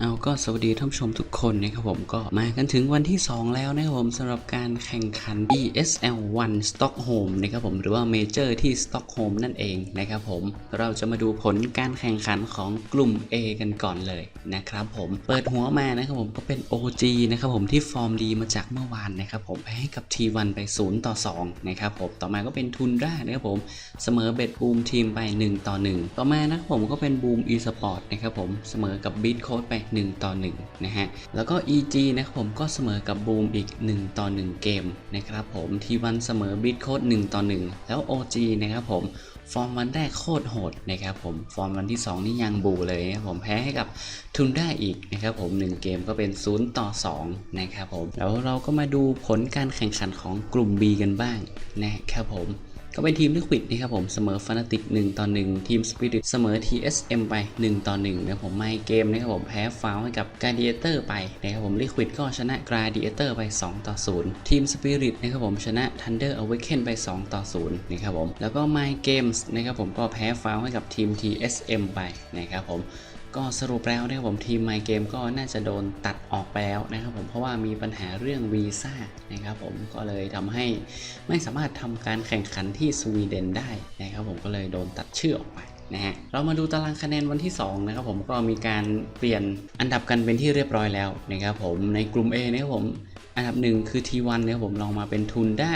เอาก็สวัสดีท่านผู้ชมทุกคนนะครับผมก็มากันถึงวันที่ 2 แล้วนะครับผมสำหรับการแข่งขัน ESL 1 Stockholm นะครับผมหรือว่าเมเจอร์ที่ Stockholm นั่นเองนะครับผมเราจะมาดูผลการแข่งขันของกลุ่ม A กันก่อนเลยนะครับผมเปิดหัวมานะครับผมก็เป็น OG นะครับผมที่ฟอร์มดีมาจากเมื่อวานนะครับผมแพ้ให้กับ T1 ไป 0 ต่อ 2 นะครับผมต่อมาก็เป็นทุนด้านะครับผมเสมอเบ็ดบูมทีมไป 1 ต่อ 1 ต่อมานะครับผมก็เป็นบูม e-sport นะครับผมเสมอกับ Beat Code ไป1 ต่อ 1 นะฮะ แล้วก็ EG นะครับผมก็เสมอกับบูมอีก 1 ต่อ 1 เกมนะครับผมทีวันเสมอ Beat Code 1ต่อ 1 แล้ว OG นะครับผมฟอร์มวันแรกโคตรโหดนะครับผมฟอร์มวันที่ 2 นี่ยังบูเลยนะครับผมแพ้ให้กับทุนได้อีกนะครับผม 1 เกมก็เป็น 0 ต่อ 2 นะครับผม แล้วเราก็มาดูผลการแข่งขันของกลุ่ม B กันบ้างนะครับผม ก็เป็นทีมลิควิดนะครับผมเสมอฟานาติก1ต่อ1ทีมสปิริตเสมอ TSM ไป 1 ต่อ1นะครับผมไม่เกมนะครับผมแพ้ฟาวให้กับ Gladiator ไปนะครับผมลิควิดก็ชนะ Gladiator ไป 2 ต่อ 0 ทีมสปิริตนะครับผมชนะ Thunder Awaken ไป 2 ต่อ 0 นะครับผม แล้วก็ My Games นะครับผมก็แพ้ฟาวให้กับทีม TSM ไปนะครับผม ก็สรุปแล้วนะครับผมทีม My Game ก็น่าจะโดนตัดออกไปแล้วนะครับผมเพราะว่ามีปัญหาเรื่องวีซ่านะครับผมก็เลยทำให้ไม่สามารถทำการแข่งขันที่สวีเดนได้นะครับผมก็เลยโดนตัดชื่อออกไปนะฮะเรามาดูตารางคะแนนวันที่ 2 นะครับผมก็มีการเปลี่ยนอันดับกันเป็นที่เรียบร้อยแล้วนะครับผมในกลุ่ม A นะครับผมอันดับหนึ่งคือ T1 นะครับผมลองมาเป็นทุนด้า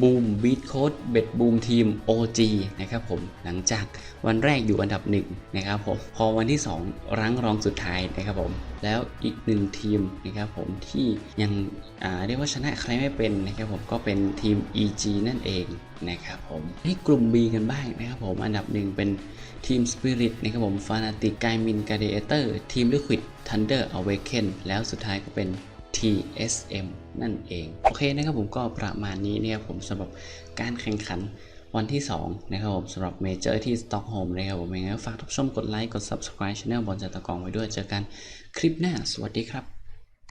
บูมบีทโค้ดเบ็ดบูมทีม OG นะครับผมหลังจากวันแรกอยู่อันดับหนึ่งนะครับผมพอวันที่ 2 รั้งรองสุดท้ายนะครับผมแล้วอีกหนึ่งทีมนะครับผมที่ยังเรียกว่าชนะใครไม่เป็นนะครับผมก็เป็นทีม EG นั่นเองนะครับผมให้กลุ่ม B กันบ้างนะครับผมอันดับหนึ่งเป็นทีม Spirit นะครับผมฟานาติกไกมินกาเดเตอร์ทีม Liquid Thunder Awaken แล้วสุดท้ายก็เป็น TSM นั่นเอง โอเคนะครับผมก็ประมาณนี้เนี่ยผมสำหรับการแข่งขันวันที่ 2 นะครับผมสำหรับเมเจอร์ที่สต็อกโฮล์มนะครับผมยังไงฝากทุกชมกดไลค์ กด Subscribe Channel บอลจัตะกองไว้ด้วยเจอกันคลิปหน้า สวัสดีครับ